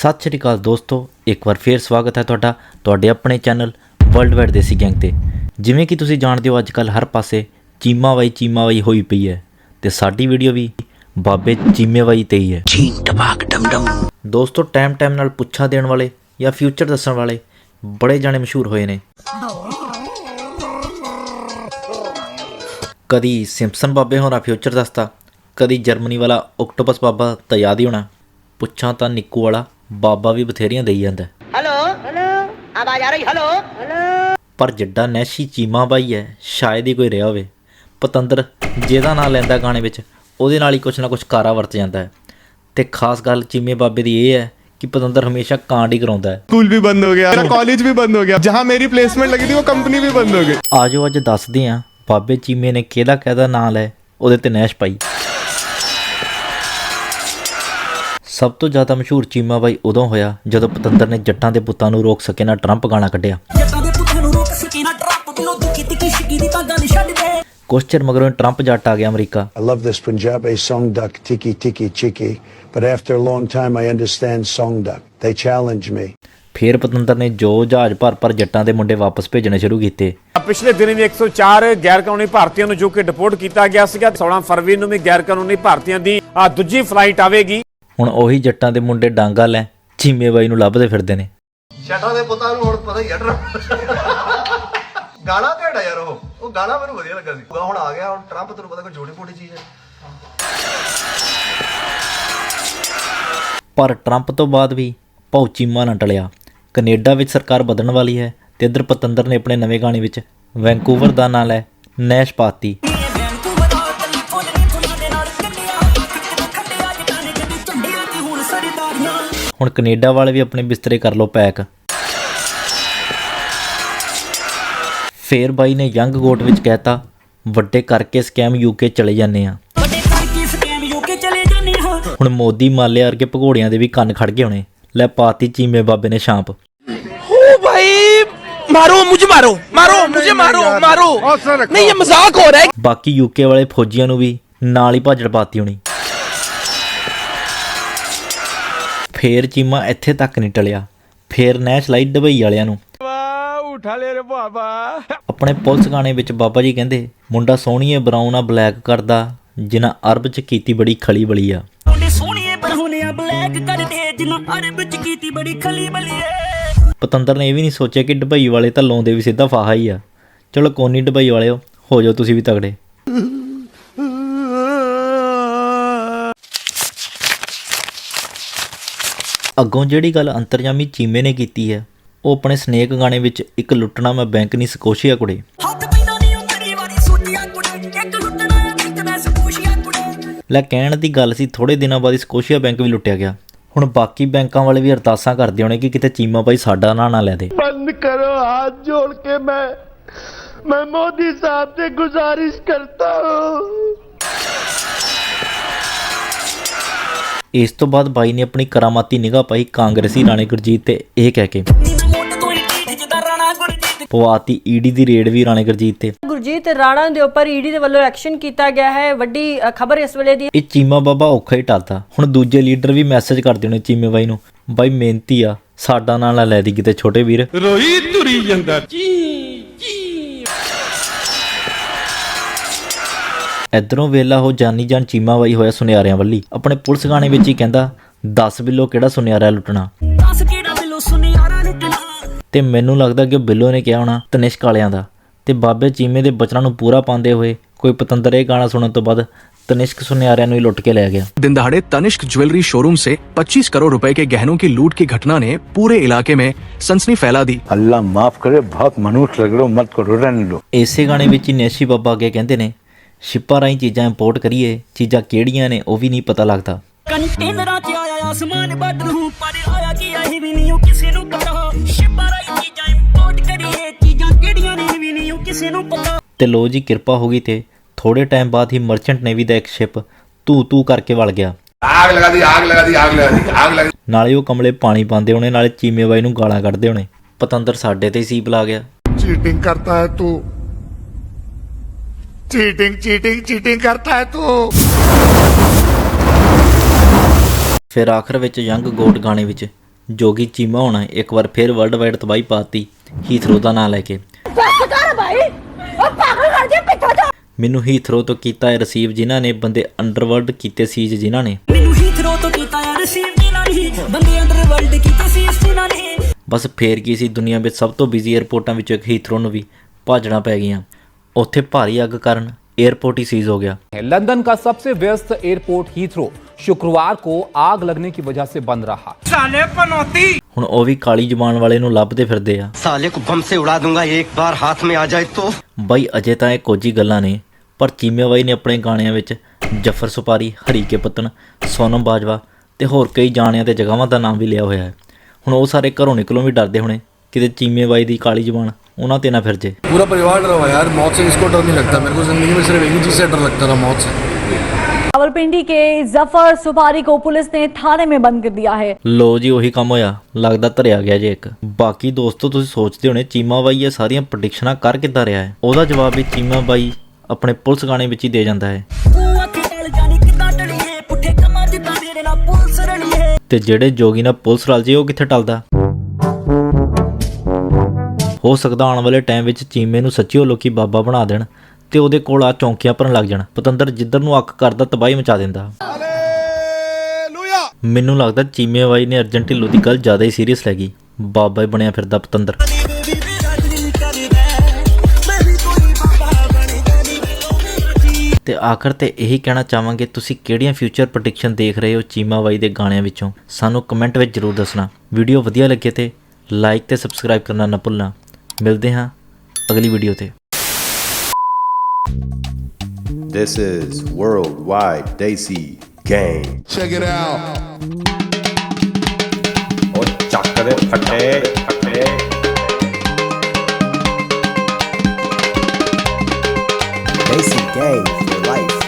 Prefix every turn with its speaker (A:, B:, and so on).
A: ਸਤਿ ਸ਼੍ਰੀ ਅਕਾਲ ਦੋਸਤੋ ਇੱਕ ਵਾਰ ਫੇਰ ਸਵਾਗਤ ਹੈ ਤੁਹਾਡਾ ਤੁਹਾਡੇ ਆਪਣੇ channel world wide Desi gang ਤੇ। ਜਿਵੇਂ ਕਿ ਤੁਸੀਂ ਜਾਣਦੇ ਹੋ ਅੱਜਕੱਲ ਹਰ ਪਾਸੇ ਚੀਮਾ ਬਾਈ ਚੀਮਾ ਬਾਈ ਹੋਈ ਪਈ ਹੈ ਤੇ ਸਾਡੀ ਵੀਡੀਓ ਵੀ ਬਾਬੇ ਚੀਮੇ ਬਾਈ ਤੇ ਹੀ ਹੈ। ਦੋਸਤੋ ਟਾਈਮ ਟਾਈਮ ਨਾਲ ਪੁੱਛਾ ਦੇਣ ਵਾਲੇ ਜਾਂ ਫਿਊਚਰ ਦੱਸਣ ਵਾਲੇ ਬੜੇ ਜਾਣੇ ਮਸ਼ਹੂਰ ਹੋਏ ਨੇ। ਕਦੀ ਸਿੰਪਸਨ ਬਾਬੇ ਹੋਣਾ ਫਿਊਚਰ ਦੱਸਦਾ ਕਦੀ ਜਰਮਨੀ ਵਾਲਾ ਆਕਟੋਪਸ ਬਾਬਾ ਤਾਂ ਯਾਦ ਹੀ ਹੋਣਾ। ਪੁੱਛਾਂ ਤਾਂ ਨਿੱਕੂ ਵਾਲਾ ਬਾਬਾ ਵੀ ਬਥੇਰੀਆਂ ਦੇਈ ਜਾਂਦਾ ਹੈ।
B: हेलो हेलो आवाज आ रही हेलो हेलो
A: ਪਰ ਜਿੱਡਾ ਨੈਸ਼ੀ ਚੀਮਾ ਬਾਈ ਹੈ ਸ਼ਾਇਦ ਹੀ ਕੋਈ ਰਿਹਾ ਹੋਵੇ ਪਤੰਦਰ ਜਿਹਦਾ ਨਾਂ ਲੈਂਦਾ ਗਾਣੇ ਵਿੱਚ ਉਹਦੇ ਨਾਲ ਹੀ ਕੁਛ ਨਾ ਕੁਛ ਕਾਰਾ ਵਰਤ ਜਾਂਦਾ ਹੈ ਤੇ ਖਾਸ ਗੱਲ ਚੀਮੇ ਬਾਬੇ ਦੀ ਇਹ ਹੈ ਕਿ ਪਤੰਦਰ ਹਮੇਸ਼ਾ ਕਾਂਡ ਹੀ ਕਰਾਉਂਦਾ ਹੈ
C: स्कूल भी बंद हो गया मेरा कॉलेज भी बंद हो गया जहाँ मेरी प्लेसमेंट लगी थी वो कंपनी भी बंद हो गई
A: ਆਜੋ ਅੱਜ ਦੱਸਦੇ ਹਾਂ ਬਾਬੇ ਚੀਮੇ ਨੇ ਕਿਹਦਾ ਕਿਹਦਾ ਨਾਂ ਲੈ ਉਹਦੇ ਤੇ ਨੈਸ਼ ਪਾਈ ਸਭ ਤੋਂ ਜ਼ਿਆਦਾ ਮਸ਼ਹੂਰ ਚੀਮਾ ਬਾਈ ਉਦੋਂ ਹੋਇਆ ਜਦੋਂ ਪਤੰਦਰ ਨੇ ਜੱਟਾਂ ਦੇ ਪੁੱਤਾਂ ਨੂੰ ਰੋਕ ਸਕੇ ਨਾ ਟਰੰਪ ਗਾਣਾ ਕੱਢਿਆ।
D: ਜੱਟਾਂ ਦੇ ਪੁੱਤਾਂ ਨੂੰ ਰੋਕ ਸਕੀ ਨਾ ਟਰੱਪ ਬਿਲੋ ਦੁਖੀ ਤਿੱਕੀ ਸ਼ਿਕੀ ਦੀ ਤਾਂ ਗੱਲ ਛੱਡ ਦੇ।
A: ਕੁਛ ਚਿਰ ਮਗਰੋਂ ਟਰੰਪ ਜੱਟ ਆ ਗਿਆ America.
E: I love this Punjabi song duck tiki tiki chiki, but after a long time I understand song duck. They challenge me.
A: ਫੇਰ ਪਤੰਦਰ ਨੇ ਜੋ ਜਹਾਜ਼ ਭਰ ਭਰ ਜੱਟਾਂ ਦੇ ਮੁੰਡੇ ਵਾਪਸ ਭੇਜਣੇ ਸ਼ੁਰੂ ਕੀਤੇ।
F: ਪਿਛਲੇ ਦਿਨ ਵੀ 104 ਗੈਰ ਕਾਨੂੰਨੀ ਭਾਰਤੀਆਂ ਨੂੰ ਜੋ ਕਿ ਡਿਪੋਰਟ ਕੀਤਾ ਗਿਆ ਸੀਗਾ 16 ਫਰਵਰੀ ਨੂੰ ਵੀ ਗੈਰ ਕਾਨੂੰਨੀ ਭਾਰਤੀਆਂ ਦੀ ਆਹ ਦੂਜੀ ਫਲਾਈਟ ਆਵੇਗੀ।
A: ਹੁਣ ਉਹੀ ਜੱਟਾਂ ਦੇ ਮੁੰਡੇ ਡਾਂਗਾ ਲੈ ਚੀਮੇ ਬਾਈ ਨੂੰ ਲੱਭਦੇ ਫਿਰਦੇ ਨੇ।
G: ਸ਼ਟਾਂ ਦੇ ਪੁੱਤਾਂ ਨੂੰ ਹੁਣ ਪਤਾ ਹੀ ਹੈ ਗਾਣਾ ਘੜਾ ਯਾਰ ਉਹ। ਉਹ ਗਾਣਾ ਮੈਨੂੰ ਵਧੀਆ ਲੱਗਾ ਸੀ। ਹੁਣ ਆ ਗਿਆ ਹੁਣ ਟਰੰਪ ਤੈਨੂੰ ਪਤਾ ਕੋਈ ਛੋਟੀ ਮੋਟੀ ਚੀਜ਼ ਹੈ।
A: ਪਰ ਟਰੰਪ ਤੋਂ ਬਾਅਦ ਵੀ ਭਾਉ ਚੀਮਾ ਨਾ ਟਲਿਆ। ਕੈਨੇਡਾ ਵਿੱਚ ਸਰਕਾਰ ਬਦਲਣ ਵਾਲੀ ਹੈ ਤੇ ਇੱਧਰ ਪਤੰਦਰ ਨੇ ਆਪਣੇ ਨਵੇਂ ਗਾਣੇ ਵਿੱਚ ਵੈਂਕੂਵਰ ਦਾ ਨਾਂ ਲੈ ਨੈਸ਼ ਪਾਤੀ।
D: ਹੁਣ
A: ਕੈਨੇਡਾ ਵਾਲੇ ਵੀ ਆਪਣੇ ਬਿਸਤਰੇ ਕਰ ਲਓ ਪੈਕ। ਫੇਰ ਬਾਈ ਨੇ ਯੰਗ ਗੋਟ ਵਿੱਚ ਕਹਿਤਾ ਵੱਡੇ ਕਰਕੇ ਸਕੈਮ ਯੂਕੇ ਚਲੇ ਜਾਂਦੇ ਆ।
D: ਵੱਡੇ ਕਰਕੇ ਸਕੈਮ ਯੂਕੇ ਚਲੇ ਜਾਂਦੇ ਆ।
A: ਹੁਣ ਮੋਦੀ ਮਾਲੇ ਵਰਗੇ ਭਗੋੜਿਆਂ ਦੇ ਵੀ ਕੰਨ ਖੜ ਗਏ ਹੋਣੇ। ਲੈ ਪਾਤੀ ਚੀਮੇ ਬਾਬੇ ਨੇ ਸ਼ਾਂਪ
H: ਓ ਭਾਈ ਮਾਰੋ ਮੁਝੇ ਮਾਰੋ ਮਾਰੋ ਮੁਝੇ ਮਾਰੋ ਮਾਰੋ। ਨਹੀਂ ਇਹ ਮਜ਼ਾਕ ਹੋ ਰਿਹਾ ਹੈ।
A: ਬਾਕੀ ਯੂਕੇ ਵਾਲੇ ਫੌਜੀਆਂ ਨੂੰ ਵੀ ਨਾਲ ਹੀ ਭਾਜੜ ਪਾਤੀ ਹੋਣੀ। ਫੇਰ ਚੀਮਾ ਇੱਥੇ ਤੱਕ ਨਹੀਂ ਟਲਿਆ। ਫੇਰ ਨੈਸ਼ ਲਾਈ ਡਬਈ ਵਾਲਿਆਂ ਨੂੰ।
F: ਉਠਾ ਲੈ ਰੇ ਬਾਬਾ।
A: ਆਪਣੇ ਪੁਲਿਸ ਗਾਣੇ ਵਿੱਚ ਬਾਬਾ ਜੀ ਕਹਿੰਦੇ ਮੁੰਡਾ ਸੋਹਣੀਏ ਬਰਾਊਨ ਆ ਬਲੈਕ ਕਰਦਾ। ਜਿਨ੍ਹਾਂ ਅਰਬ 'ਚ ਕੀਤੀ ਬੜੀ ਖਲੀ ਬਲੀ ਆ।
D: ਮੁੰਡੇ ਸੋਹਣੀਏ ਬਰਹੁਣਿਆ ਬਲੈਕ ਕਰਦੇ ਜਿਨ੍ਹਾਂ ਅਰਬ ਚ ਕੀਤੀ ਬੜੀ ਖਲੀ ਬਲੀਏ
A: ਪਤੰਦਰ ਨੇ ਇਹ ਵੀ ਨਹੀਂ ਸੋਚਿਆ ਕਿ ਡਬਈ ਵਾਲੇ ਤਾਂ ਲਾਉਂਦੇ ਵੀ ਸਿੱਧਾ ਫਾਹਾ ਹੀ ਆ। ਚਲੋ ਕੋਨੀ ਡਬਈ ਵਾਲਿਓ ਹੋ ਜਾਓ ਤੁਸੀਂ ਵੀ ਤਗੜੇ। ਅੱਗੋਂ ਜਿਹੜੀ ਗੱਲ ਅੰਤਰਜਾਮੀ ਚੀਮੇ ਨੇ ਕੀਤੀ ਹੈ ਉਹ ਆਪਣੇ ਸਨੇਕ ਗਾਣੇ ਵਿੱਚ ਇੱਕ ਲੁੱਟਣਾ ਮੈਂ ਬੈਂਕ ਨਹੀਂ ਸਕੋਸ਼ੀਆ ਕੁੜੇ। ਲੈ ਕਹਿਣ ਦੀ ਗੱਲ ਸੀ ਥੋੜੇ ਦਿਨਾਂ ਬਾਅਦ ਸਕੋਸ਼ੀਆ ਬੈਂਕ ਵੀ ਲੁੱਟਿਆ ਗਿਆ। ਹੁਣ ਬਾਕੀ ਬੈਂਕਾਂ ਵਾਲੇ ਵੀ ਅਰਦਾਸਾਂ ਕਰਦੇ ਹੋਣੇ ਕਿ ਕਿਤੇ ਚੀਮਾ ਭਾਈ ਸਾਡਾ ਨਾਂ ਨਾ ਲੈ ਦੇ।
C: ਬੰਦ ਕਰੋ ਹੱਥ ਜੋੜ ਕੇ ਮੈਂ ਮੈਂ ਮੋਦੀ ਸਾਹਿਬ ਤੇ ਗੁਜ਼ਾਰਿਸ਼ ਕਰਤਾ। ਹਾਂ
A: ਇਸ ਤੋਂ ਬਾਅਦ ਬਾਈ ਨੇ ਆਪਣੀ ਕਰਾਮਾਤੀ ਨਿਗਾਹ ਪਾਈ ਕਾਂਗਰਸੀ ਰਾਣੇ ਗੁਰਜੀਤ ਤੇ ਇਹ ਕਹਿ ਕੇ। ਪਵਾਤੀ ਈਡੀ ਦੀ ਰੇਡ ਵੀ ਰਾਣੇ ਗੁਰਜੀਤ ਤੇ।
I: ਗੁਰਜੀਤ ਰਾਣਾ ਦੇ ਉੱਪਰ ਈਡੀ ਦੇ ਵੱਲੋਂ ਐਕਸ਼ਨ ਕੀਤਾ ਗਿਆ ਹੈ। ਵੱਡੀ ਖਬਰ ਇਸ ਵੇਲੇ ਦੀ
A: ਇਹ ਚੀਮਾ ਬਾਬਾ ਔਖਾ ਹੀ ਟਾਲਦਾ। ਹੁਣ ਦੂਜੇ ਲੀਡਰ ਵੀ ਮੈਸੇਜ ਕਰਦੇ ਨੇ ਚੀਮੇ ਬਾਈ ਨੂੰ ਬਾਈ ਮਿਹਨਤੀ ਆ ਸਾਡਾ ਨਾਲ ਲੈ ਦੀ ਕਿਤੇ ਛੋਟੇ ਵੀਰ।
C: ਰੋਈ ਤੁਰੀ ਜਾਂਦਾ।
A: ਚੀ ਇਧਰੋਂ ਵੇਲਾ ਹੋ ਜਾਨੀ ਜਾਨ ਚੀਮਾ ਬਾਈ ਹੋਇਆ ਸੁਨਿਆਰਿਆਂ ਵੱਲੀ ਆਪਣੇ ਪੁਲਿਸ ਗਾਣੇ ਵਿੱਚ ਹੀ ਕਹਿੰਦਾ 10 ਬਿੱਲੋ ਕਿਹੜਾ ਸੁਨਿਆਰਾ ਲੁੱਟਣਾ
D: ਦੱਸ ਕਿਹੜਾ ਬਿਲੋ ਸੁਨਿਆਰਾ ਲੁੱਟਣਾ
A: ਤੇ ਮੈਨੂੰ ਲੱਗਦਾ ਕਿ ਉਹ ਬਿੱਲੋ ਨੇ ਕਿਹਾ ਹੋਣਾ ਤਨਿਸ਼ਕ ਵਾਲਿਆਂ ਦਾ ਤੇ ਬਾਬੇ ਚੀਮੇ ਦੇ ਬਚਨਾਂ ਨੂੰ ਪੂਰਾ ਪਾਉਂਦੇ ਹੋਏ ਕੋਈ ਪਤੰਦਰ ਇਹ ਗਾਣਾ ਸੁਣਨ ਤੋਂ ਬਾਅਦ ਤਨਿਸ਼ਕ ਸੁਨਿਆਰਿਆਂ ਨੂੰ ਹੀ ਲੁੱਟ ਕੇ ਲੈ ਗਿਆ
H: दिन दहाड़े तनिष्क ज्वेलरी शोरूम से 25 करोड़ रुपए के गहनों की लूट की घटना ने पूरे इलाके में सनसनी फैला दी
E: Allah maaf करे बहुत मनुष्य लग रहे हो मत करो रहने लो
A: ਇਸੇ ਗਾਣੇ ਵਿੱਚ ਹੀ ਨੇਸ਼ੀ ਬਾਬਾ ਅੱਗੇ ਕਹਿੰਦੇ ਨੇ ਸ਼ਿਪਾਂ ਰਾਹੀਂ ਚੀਜ਼ਾਂ ਇੰਪੋਰਟ ਕਰੀਏ ਚੀਜ਼ਾਂ ਕਿਹੜੀਆਂ ਨੇ ਉਹ ਵੀ ਨਹੀਂ ਪਤਾ ਲੱਗਦਾ। ਤੇ ਲੋ ਜੀ ਕਿਰਪਾ ਹੋ ਗਈ ਤੇ ਥੋੜੇ ਟਾਈਮ ਬਾਅਦ ਹੀ ਮਰਚੈਂਟ ਨੇਵੀ ਦਾ ਇੱਕ ਸ਼ਿਪ ਧੂ ਧੂ ਕਰਕੇ ਵਲ ਗਿਆ।
G: ਆਗ ਲਗਾ ਦੀ ਆਗ ਲਗਾ ਦੀ ਆਗ ਲਗਾ ਦੀ ਆਗ ਲਗਾ
A: ਨਾਲੇ ਉਹ ਕਮਲੇ ਪਾਣੀ ਪਾਉਂਦੇ ਹੋਣੇ ਨਾਲੇ ਚੀਮੇ ਬਾਈ ਨੂੰ ਗਾਲਾਂ ਕੱਢਦੇ ਹੋਣੇ। ਪਤੰਦਰ ਸਾਡੇ ਤੇ ਸੀਪ ਲਾ ਗਿਆ।
C: ਚੀਟਿੰਗ ਕਰਤਾ ਹੈ ਤੂੰ। चीटिंग चीटिंग चीटिंग करता है तू
A: ਫਿਰ ਆਖਰ ਵਿੱਚ ਯੰਗ ਗੋਡ ਗਾਣੇ ਵਿੱਚ ਜੋਗੀ ਚੀਮਾ ਹੋਣਾ ਇੱਕ ਵਾਰ ਫਿਰ ਵਰਲਡ ਵਾਈਡ ਤਬਾਹੀ ਪਾਤੀ ਹੀਥਰੋ ਦਾ ਨਾਂ ਲੈ ਕੇ। ਕਰ ਭਾਈ। ਉਹ ਤੋਂ ਕੀਤਾ ਹੈ ਰਸੀਵ ਜਿਨ੍ਹਾਂ ਨੇ ਬੰਦੇ ਅੰਡਰਵਰਲਡ ਕੀਤੇ ਸੀ ਜਿਨ੍ਹਾਂ ਨੇ।
D: ਮੈਨੂੰ ਹੀਥਰੋ ਤੋਂ ਕੀਤਾ ਹੈ ਰਸੀਵ ਜਿਨ੍ਹਾਂ ਨੇ। ਬੰਦੇ ਅੰਡਰਵਰਲਡ ਕੀਤੇ ਸੀ ਜਿਨ੍ਹਾਂ ਨੇ।
A: ਬਸ ਫੇਰ ਕੀ ਸੀ ਦੁਨੀਆ ਵਿੱਚ ਸਭ ਤੋਂ ਬਿਜ਼ੀ 에어ਪੋਰਟਾਂ ਵਿੱਚੋਂ ਇੱਕ ਹੀਥਰੋ ਨੂੰ ਵੀ ਭਾਜਣਾ ਪੈ ਗਈਆਂ। ਉੱਥੇ ਭਾਰੀ ਅੱਗ ਕਾਰਨ एयरपोर्ट ही सीज हो गया
J: लंदन का सबसे व्यस्त एयरपोर्ट हीथ्रो शुक्रवार को आग लगने की वजह से बंद रहा साले पनौती
A: ਹੁਣ ਉਹ ਵੀ ਕਾਲੀ ਜ਼ਬਾਨ ਵਾਲੇ ਨੂੰ ਲੱਭਦੇ ਫਿਰਦੇ ਆ।
B: ਸਾਲੇ ਕੋ ਬੰਮ ਸੇ ਉਡਾ ਦੂੰਗਾ ਇੱਕ ਵਾਰ ਹੱਥ ਮੇ ਆ ਜਾਏ ਤੋ।
A: ਬਾਈ ਅਜੇ ਤਾਂ ਇਹ ਕੋਜੀ ਗੱਲਾਂ ਨੇ। ਪਰ ਚੀਮੇ ਬਾਈ ਨੇ ਆਪਣੇ ਗਾਣਿਆਂ ਵਿੱਚ ਜਫਰ ਸੁਪਾਰੀ ਹਰੀ ਕੇ ਪਤਨ ਸੋਨਮ ਬਾਜਵਾ ਤੇ ਹੋਰ ਕਈ ਜਾਣਿਆਂ ਤੇ ਜਗਾਵਾਂ ਦਾ ਨਾਮ ਵੀ ਲਿਆ ਹੋਇਆ ਹੈ। ਹੁਣ ਉਹ ਸਾਰੇ ਘਰੋਂ ਨਿਕਲੋਂ ਵੀ ਡਰਦੇ ਹੋਣੇ ਕਿਤੇ ਚੀਮੇ ਬਾਈ ਦੀ ਕਾਲੀ ਜ਼ਬਾਨ ਉਹਨਾਂ ਤੇ ਨਾ ਫਿਰ ਜੇ
C: पूरा परिवार डरा हुआ है यार मौत से किसको डर नहीं लगता मेरे को जिंदगी में सिर्फ एक ही चीज से डर लगता था मौत से
K: रावलपिंडी के जफर सुपारी को पुलिस ने थाने में बंद कर दिया है
A: ਲੋ ਜੀ ਉਹੀ ਕੰਮ ਹੋਇਆ ਲੱਗਦਾ ਧਰਿਆ ਗਿਆ ਜੇ ਇੱਕ ਬਾਕੀ ਦੋਸਤੋ ਤੁਸੀਂ ਸੋਚਦੇ ਹੋਣੇ ਚੀਮਾ ਬਾਈ ਇਹ ਸਾਰੀਆਂ ਪ੍ਰੈਡਿਕਸ਼ਨਾਂ ਕਰ ਕਿੱਦਾਂ ਰਿਹਾ ਹੈ ਉਹਦਾ ਜਵਾਬ ਵੀ ਚੀਮਾ ਬਾਈ ਆਪਣੇ ਪੁਲਿਸ ਗਾਣੇ ਵਿੱਚ ਹੀ ਦੇ ਜਾਂਦਾ ਹੈ
D: ਤੂੰ ਅੱਖੇ ਟਲ ਜਾਣੀ ਕਿੱਦਾਂ ਟਲੀਏ ਪੁੱਠੇ ਕੰਮਾਂ ਜਿੱਦਾਂ ਮੇਰੇ ਨਾਲ ਪੁਲਿਸ ਰਲੀਏ
A: ਤੇ ਜਿਹੜੇ ਜੋਗੀ ਨਾਲ ਪੁਲਿਸ ਰਲ ਜੇ ਉਹ ਕਿੱਥੇ ਟਲਦਾ ਹੋ ਸਕਦਾ ਆਉਣ ਵਾਲੇ ਟਾਈਮ ਵਿੱਚ ਚੀਮੇ ਨੂੰ ਸੱਚੀਓ ਲੋਕੀ ਬਾਬਾ ਬਣਾ ਦੇਣ ਤੇ ਉਹਦੇ ਕੋਲ ਆ ਚੌਂਕੀਆਂ ਭਰਨ ਲੱਗ ਜਾਣ। ਪਤੰਦਰ ਜਿੱਧਰ ਨੂੰ ਅੱਖ ਕਰਦਾ ਤਬਾਹੀ ਮਚਾ ਦਿੰਦਾ। ਮੈਨੂੰ ਲੱਗਦਾ ਚੀਮੇ ਬਾਈ ਨੇ ਅਰਜਨ ਢਿੱਲੋਂ ਦੀ ਗੱਲ ਜ਼ਿਆਦਾ ਹੀ ਸੀਰੀਅਸ ਲੈ ਗਈ। ਬਾਬਾ ਹੀ ਬਣਿਆ ਫਿਰਦਾ ਪਤੰਦਰ। ਤੇ ਆਖਰ ਤੇ ਇਹੀ ਕਹਿਣਾ ਚਾਹਾਂਗੇ ਤੁਸੀਂ ਕਿਹੜੀਆਂ ਫਿਊਚਰ ਪ੍ਰੈਡਿਕਸ਼ਨ ਦੇਖ ਰਹੇ ਹੋ ਚੀਮਾ ਬਾਈ ਦੇ ਗਾਣਿਆਂ ਵਿੱਚੋਂ? ਸਾਨੂੰ ਕਮੈਂਟ ਵਿੱਚ ਜਰੂਰ ਦੱਸਣਾ। ਵੀਡੀਓ ਵਧੀਆ ਲੱਗੇ ਤੇ ਲਾਈਕ ਤੇ ਸਬਸਕ੍ਰਾਈਬ ਕਰਨਾ ਨਾ ਭੁੱਲਣਾ। ਮਿਲਦੇ ਹਾਂ ਅਗਲੀ ਵੀਡੀਓ ਤੇ
L: This is Worldwide Desi Gang.
C: Check it out.
L: ਉਹ ਚੱਕ ਦੇ ਫੱਟੇ ਫੱਟੇ Desi Gang for life.